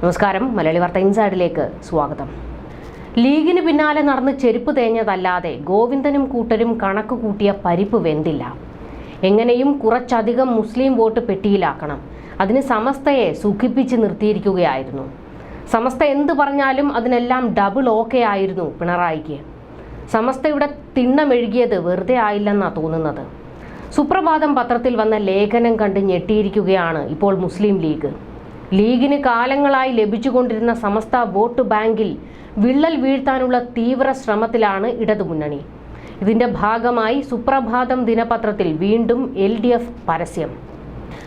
നമസ്കാരം. മലയാളി വാർത്ത ഇൻസൈഡിലേക്ക് സ്വാഗതം. ലീഗിന് പിന്നാലെ നടന്ന് ചെരുപ്പ് തേഞ്ഞതല്ലാതെ ഗോവിന്ദനും കൂട്ടരും കണക്ക് കൂട്ടിയ പരിപ്പ് വെന്തില്ല. എങ്ങനെയും കുറച്ചധികം മുസ്ലിം വോട്ട് പെട്ടിയിലാക്കണം. അതിന് സമസ്തയെ സുഖിപ്പിച്ച് നിർത്തിയിരിക്കുകയായിരുന്നു. സമസ്ത എന്ത് പറഞ്ഞാലും അതിനെല്ലാം ഡബിൾ ഓക്കെ ആയിരുന്നു പിണറായിക്ക്. സമസ്തയുടെ തിണ്ണമെഴുകിയത് വെറുതെ ആയില്ലെന്നാണ് തോന്നുന്നത്. സുപ്രഭാതം പത്രത്തിൽ വന്ന ലേഖനം കണ്ട് ഞെട്ടിയിരിക്കുകയാണ് ഇപ്പോൾ മുസ്ലിം ലീഗ്. ലീഗിന് കാലങ്ങളായി ലഭിച്ചുകൊണ്ടിരുന്ന സമസ്ത വോട്ട് ബാങ്കിൽ വിള്ളൽ വീഴ്ത്താനുള്ള തീവ്ര ശ്രമത്തിലാണ് ഇടതുമുന്നണി. ഇതിന്റെ ഭാഗമായി സുപ്രഭാതം ദിനപത്രത്തിൽ വീണ്ടും എൽ ഡി എഫ് പരസ്യം.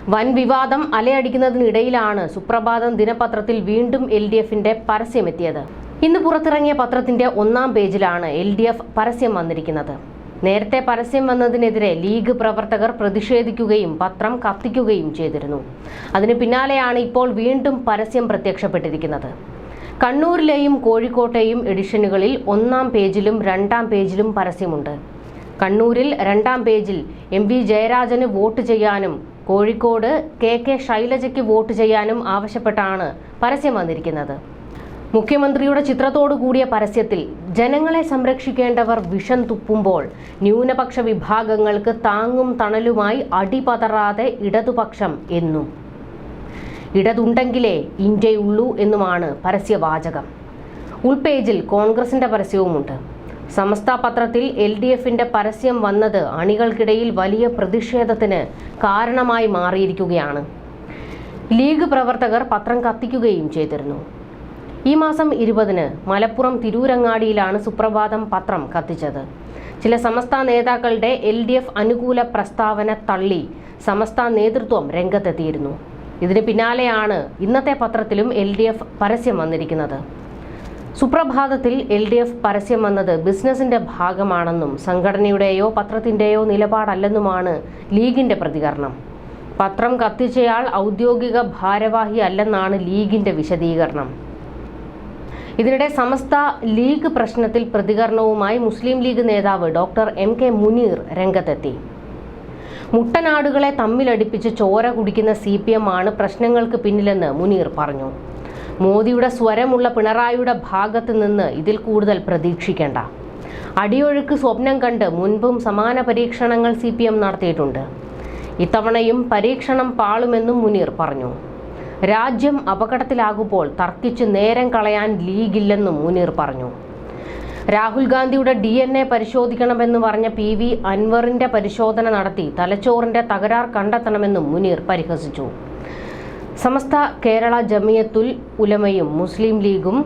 വൻ വിവാദം അലയടിക്കുന്നതിനിടയിലാണ് സുപ്രഭാതം ദിനപത്രത്തിൽ വീണ്ടും എൽ ഡി എഫിന്റെ പരസ്യമെത്തിയത്. ഇന്ന് പുറത്തിറങ്ങിയ പത്രത്തിന്റെ ഒന്നാം പേജിലാണ് എൽ ഡി എഫ് പരസ്യം വന്നിരിക്കുന്നത്. നേരത്തെ പരസ്യം വന്നതിനെതിരെ ലീഗ് പ്രവർത്തകർ പ്രതിഷേധിക്കുകയും പത്രം കത്തിക്കുകയും ചെയ്തിരുന്നു. അതിന് പിന്നാലെയാണ് ഇപ്പോൾ വീണ്ടും പരസ്യം പ്രത്യക്ഷപ്പെട്ടിരിക്കുന്നത്. കണ്ണൂരിലെയും കോഴിക്കോട്ടെയും എഡിഷനുകളിൽ ഒന്നാം പേജിലും രണ്ടാം പേജിലും പരസ്യമുണ്ട്. കണ്ണൂരിൽ രണ്ടാം പേജിൽ എം വി ജയരാജന് വോട്ട് ചെയ്യാനും കോഴിക്കോട് കെ കെ ശൈലജയ്ക്ക് വോട്ട് ചെയ്യാനും ആവശ്യപ്പെട്ടാണ് പരസ്യം വന്നിരിക്കുന്നത്. മുഖ്യമന്ത്രിയുടെ ചിത്രത്തോടു കൂടിയ പരസ്യത്തിൽ ജനങ്ങളെ സംരക്ഷിക്കേണ്ടവർ വിഷം തുപ്പുമ്പോൾ ന്യൂനപക്ഷ വിഭാഗങ്ങൾക്ക് താങ്ങും തണലുമായി അടിപതറാതെ ഇടതുപക്ഷം എന്നും. ഇടതുണ്ടെങ്കിലേ ഇന്ത്യയുള്ളൂ എന്നുമാണ് പരസ്യവാചകം. ഉൾപേജിൽ കോൺഗ്രസിന്റെ പരസ്യവുമുണ്ട്. സമസ്ത പത്രത്തിൽ എൽ ഡി എഫിന്റെ പരസ്യം വന്നത് അണികൾക്കിടയിൽ വലിയ പ്രതിഷേധത്തിന് കാരണമായി മാറിയിരിക്കുകയാണ്. ലീഗ് പ്രവർത്തകർ പത്രം കത്തിക്കുകയും ചെയ്തിരുന്നു. ഈ മാസം ഇരുപതിന് മലപ്പുറം തിരൂരങ്ങാടിയിലാണ് സുപ്രഭാതം പത്രം കത്തിച്ചത്. ചില സമസ്ത നേതാക്കളുടെ എൽ ഡി എഫ് അനുകൂല പ്രസ്താവന തള്ളി സമസ്ത നേതൃത്വം രംഗത്തെത്തിയിരുന്നു. ഇതിന് പിന്നാലെയാണ് ഇന്നത്തെ പത്രത്തിലും എൽ ഡി എഫ് പരസ്യം വന്നിരിക്കുന്നത്. സുപ്രഭാതത്തിൽ എൽ ഡി എഫ് പരസ്യം വന്നത് ബിസിനസിന്റെ ഭാഗമാണെന്നും സംഘടനയുടെയോ പത്രത്തിന്റെയോ നിലപാടല്ലെന്നുമാണ് ലീഗിന്റെ പ്രതികരണം. പത്രം കത്തിച്ചയാൾ ഔദ്യോഗിക ഭാരവാഹി അല്ലെന്നാണ് ലീഗിന്റെ വിശദീകരണം. ഇതിനിടെ സമസ്ത ലീഗ് പ്രശ്നത്തിൽ പ്രതികരണവുമായി മുസ്ലിം ലീഗ് നേതാവ് ഡോക്ടർ എം കെ മുനീർ രംഗത്തെത്തി. മുട്ടനാടുകളെ തമ്മിലടിപ്പിച്ച് ചോര കുടിക്കുന്ന സി പി എം ആണ് പ്രശ്നങ്ങൾക്ക് പിന്നിലെന്ന് മുനീർ പറഞ്ഞു. മോദിയുടെ സ്വരമുള്ള പിണറായിയുടെ ഭാഗത്ത് നിന്ന് ഇതിൽ കൂടുതൽ പ്രതീക്ഷിക്കേണ്ട. അടിയൊഴുക്ക് സ്വപ്നം കണ്ട് മുൻപും സമാന പരീക്ഷണങ്ങൾ സി നടത്തിയിട്ടുണ്ട്. ഇത്തവണയും പരീക്ഷണം പാളുമെന്നും മുനീർ പറഞ്ഞു. രാജ്യം അപകടത്തിലാകുമ്പോൾ തർക്കിച്ച് നേരം കളയാൻ ലീഗില്ലെന്നും മുനീർ പറഞ്ഞു. രാഹുൽ ഗാന്ധിയുടെ ഡി എൻ എ പരിശോധിക്കണമെന്ന് പറഞ്ഞ പി വി അൻവറിന്റെ പരിശോധന നടത്തി തലച്ചോറിന്റെ തകരാർ കണ്ടെത്തണമെന്നും മുനീർ പരിഹസിച്ചു. സമസ്ത കേരള ജമിയത്തുൽ ഉലമയും മുസ്ലിം ലീഗും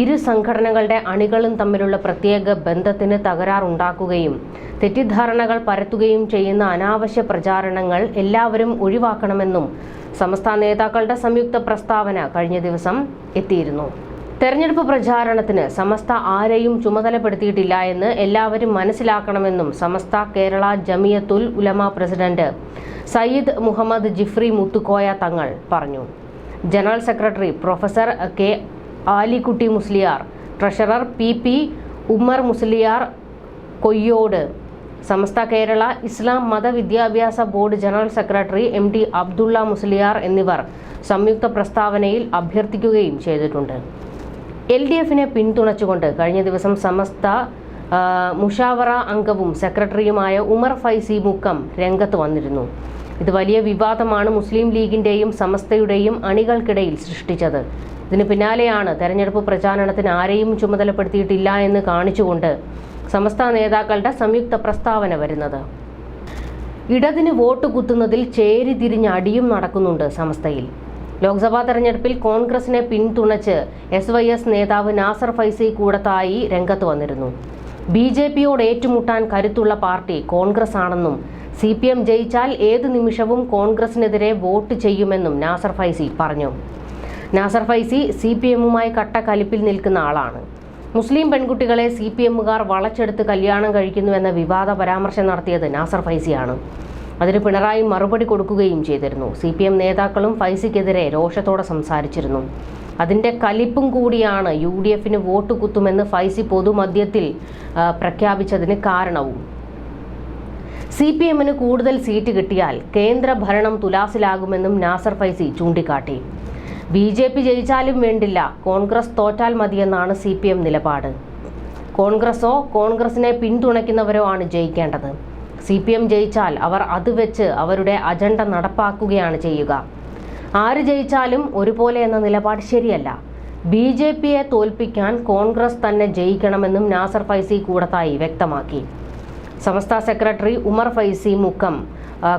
ഇരു സംഘടനകളുടെ അണികളും തമ്മിലുള്ള പ്രത്യേക ബന്ധത്തിന് തകരാറുണ്ടാക്കുകയും തെറ്റിദ്ധാരണകൾ പരത്തുകയും ചെയ്യുന്ന അനാവശ്യ പ്രചാരണങ്ങൾ എല്ലാവരും ഒഴിവാക്കണമെന്നും സമസ്ത നേതാക്കളുടെ സംയുക്ത പ്രസ്താവന കഴിഞ്ഞ ദിവസം എത്തിയിരുന്നു. തെരഞ്ഞെടുപ്പ് പ്രചാരണത്തിന് സമസ്ത ആരെയും ചുമതലപ്പെടുത്തിയിട്ടില്ല എന്ന് എല്ലാവരും മനസ്സിലാക്കണമെന്നും സമസ്ത കേരള ജമിയത്തുൽ ഉലമ പ്രസിഡന്റ് സയ്യിദ് മുഹമ്മദ് ജിഫ്രി മുത്തുക്കോയ തങ്ങൾ പറഞ്ഞു. General secretary professor K Alikutty Musliyar treasurer P P Ummer Musliyar Koyyode Samastha Kerala Islam മതവിദ്യാഭ്യാസ board general secretary M T Abdulla Musliyar എന്നിവർ സംയുക്ത പ്രസ്താവനയിൽ അഭ്യർത്ഥിക്കുകയും ചെയ്തിട്ടുണ്ട്. എൽ ഡി എഫിനെ പിന്തുണച്ചുകൊണ്ട് കഴിഞ്ഞ ദിവസം സമസ്ത മുഷാവറ അംഗവും സെക്രട്ടറിയുമായ ഉമർ ഫൈസി മുക്കം രംഗത്ത് വന്നിരുന്നു. ഇത് വലിയ വിവാദമാണ് മുസ്ലിം ലീഗിന്റെയും സമസ്തയുടെയും അണികൾക്കിടയിൽ സൃഷ്ടിച്ചത്. ഇതിന് പിന്നാലെയാണ് തെരഞ്ഞെടുപ്പ് പ്രചാരണത്തിന് ആരെയും ചുമതലപ്പെടുത്തിയിട്ടില്ല എന്ന് കാണിച്ചുകൊണ്ട് സമസ്ത നേതാക്കളുടെ സംയുക്ത പ്രസ്താവന വരുന്നത്. ഇടതിന് വോട്ട് കുത്തുന്നതിൽ ചേരി തിരിഞ്ഞ അടിയും നടക്കുന്നുണ്ട് സമസ്തയിൽ. ലോക്സഭാ തെരഞ്ഞെടുപ്പിൽ കോൺഗ്രസിനെ പിന്തുണച്ച് എസ് വൈ എസ് നേതാവ് നാസർ ഫൈസി കൂടത്തായി രംഗത്ത് വന്നിരുന്നു. ബി ജെ പിയോട് ഏറ്റുമുട്ടാൻ കരുത്തുള്ള പാർട്ടി കോൺഗ്രസ് ആണെന്നും സി പി എം ജയിച്ചാൽ ഏത് നിമിഷവും കോൺഗ്രസിനെതിരെ വോട്ട് ചെയ്യുമെന്നും നാസർ ഫൈസി പറഞ്ഞു. നാസർ ഫൈസി സി പി എമ്മുമായി കട്ടക്കലിപ്പിൽ നിൽക്കുന്ന ആളാണ്. മുസ്ലിം പെൺകുട്ടികളെ സി പി എമ്മുകാർ വളച്ചെടുത്ത് കല്യാണം കഴിക്കുന്നു എന്ന വിവാദ പരാമർശം നടത്തിയത് നാസർ ഫൈസിയാണ്. അതിന് പിണറായി മറുപടി കൊടുക്കുകയും ചെയ്തിരുന്നു. സി പി എം നേതാക്കളും ഫൈസിക്കെതിരെ രോഷത്തോടെ സംസാരിച്ചിരുന്നു. അതിന്റെ കലിപ്പും കൂടിയാണ് യു ഡി എഫിന് വോട്ട് കുത്തുമെന്ന് ഫൈസി പൊതുമധ്യത്തിൽ പ്രഖ്യാപിച്ചതിന് കാരണവും. സി പി എമ്മിന് കൂടുതൽ സീറ്റ് കിട്ടിയാൽ കേന്ദ്ര ഭരണം തുലാസിലാകുമെന്നും നാസർ ഫൈസി ചൂണ്ടിക്കാട്ടി. ബി ജെ പി ജയിച്ചാലും വേണ്ടില്ല കോൺഗ്രസ് തോറ്റാൽ മതിയെന്നാണ് സി പി എം നിലപാട്. കോൺഗ്രസോ കോൺഗ്രസിനെ പിന്തുണയ്ക്കുന്നവരോ ആണ് ജയിക്കേണ്ടത്. സി പി എം ജയിച്ചാൽ അവർ അത് വെച്ച് അവരുടെ അജണ്ട നടപ്പാക്കുകയാണ് ചെയ്യുക. ആര് ജയിച്ചാലും ഒരുപോലെ എന്ന നിലപാട് ശരിയല്ല. ബി ജെ പിയെ തോൽപ്പിക്കാൻ കോൺഗ്രസ് തന്നെ ജയിക്കണമെന്നും നാസർ ഫൈസി കൂടത്തായി വ്യക്തമാക്കി. സമസ്ത സെക്രട്ടറി ഉമർ ഫൈസി മുക്കം.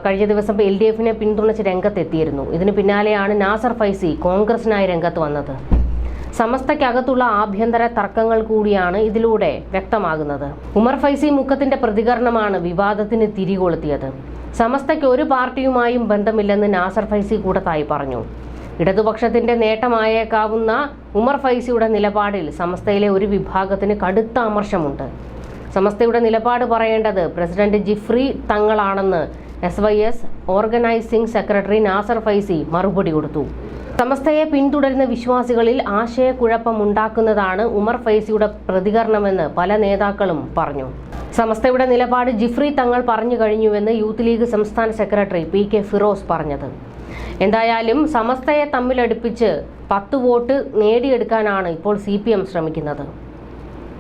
കഴിഞ്ഞ ദിവസം എൽ ഡി എഫിനെ പിന്തുണച്ച് രംഗത്തെത്തിയിരുന്നു. ഇതിന് പിന്നാലെയാണ് നാസർ ഫൈസി കോൺഗ്രസിനായി രംഗത്ത് വന്നത്. സമസ്തയ്ക്കകത്തുള്ള ആഭ്യന്തര തർക്കങ്ങൾ കൂടിയാണ് ഇതിലൂടെ വ്യക്തമാകുന്നത്. ഉമർ ഫൈസി മുക്കത്തിന്റെ പ്രതികരണമാണ് വിവാദത്തിന് തിരികൊളുത്തിയത്. സമസ്തയ്ക്ക് ഒരു പാർട്ടിയുമായും ബന്ധമില്ലെന്ന് നാസർ ഫൈസി കൂടത്തായി പറഞ്ഞു. ഇടതുപക്ഷത്തിന്റെ നേട്ടമായേക്കാവുന്ന ഉമർ ഫൈസിയുടെ നിലപാടിൽ സമസ്തയിലെ ഒരു വിഭാഗത്തിന് കടുത്ത അമർഷമുണ്ട് സമസ്തയുടെ നിലപാട് പറയേണ്ടത് president Jifri തങ്ങളാണെന്ന് S Y S organising secretary Nasar Faizy മറുപടി കൊടുത്തു. സമസ്തയെ പിന്തുടരുന്ന വിശ്വാസികളിൽ ആശയക്കുഴപ്പമുണ്ടാക്കുന്നതാണ് ഉമർ ഫൈസിയുടെ പ്രതികരണമെന്ന് പല നേതാക്കളും പറഞ്ഞു. സമസ്തയുടെ നിലപാട് ജിഫ്രി തങ്ങൾ പറഞ്ഞു കഴിഞ്ഞുവെന്ന് യൂത്ത് ലീഗ് സംസ്ഥാന സെക്രട്ടറി പി കെ ഫിറോസ് പറഞ്ഞത്. എന്തായാലും സമസ്തയെ തമ്മിലടുപ്പിച്ച് പത്ത് വോട്ട് നേടിയെടുക്കാനാണ് ഇപ്പോൾ സി പി എം ശ്രമിക്കുന്നത്.